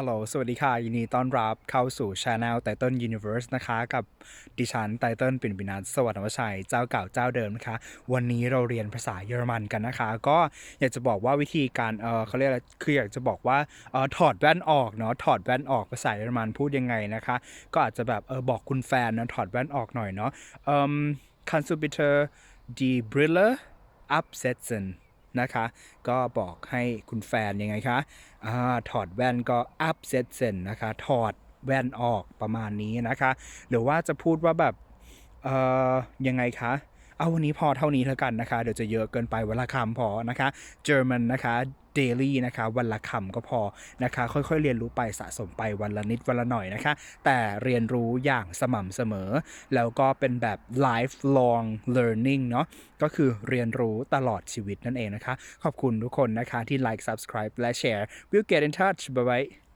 ฮัลโหล สวัสดีค่ะ ยินดีต้อนรับเข้าสู่ Channel ไตเติ้ล Universe นะคะ กับดิฉันไตเติ้ลปิ่นปินันท์สวัสดิ์วชัย เจ้าเก่าเจ้าเดิมนะคะ วันนี้เราเรียนภาษาเยอรมันกันนะคะ ก็อยากจะบอกว่าวิธีการ เออเขาเรียกอะไร คืออยากจะบอกว่าเออถอดแว่นออกเนาะ ถอดแว่นออกภาษาเยอรมันพูดยังไงนะคะ ก็อาจจะแบบ เออ บอกคุณแฟนนะถอดแว่นออกหน่อยเนาะเอ่อ kannst du bitte die Brille absetzen นะคะ ก็บอกให้คุณแฟนยังไงคะอถอดแว่นก็อัพเซตเซนะคะ ถอดแว่นออกประมาณนี้นะคะ หรือว่าจะพูดว่าแบบเอ่อยังไงคะเอาวันนี้พอเท่านี้แล้วกันนะคะ เดี๋ยวจะเยอะเกินไปเวลาคำพอนะคะ German นะคะ daily นะคะวันละคำก็พอนะคะค่อยๆ เรียนรู้ไปสะสมไปวันละนิดวันละหน่อยนะคะ แต่เรียนรู้อย่างสม่ำเสมอ แล้วก็เป็นแบบ lifelong learning เนาะก็คือเรียนรู้ตลอดชีวิตนั่นเองนะคะ ขอบคุณทุกคนนะคะที่ like subscribe และ share we'll get in touch bye bye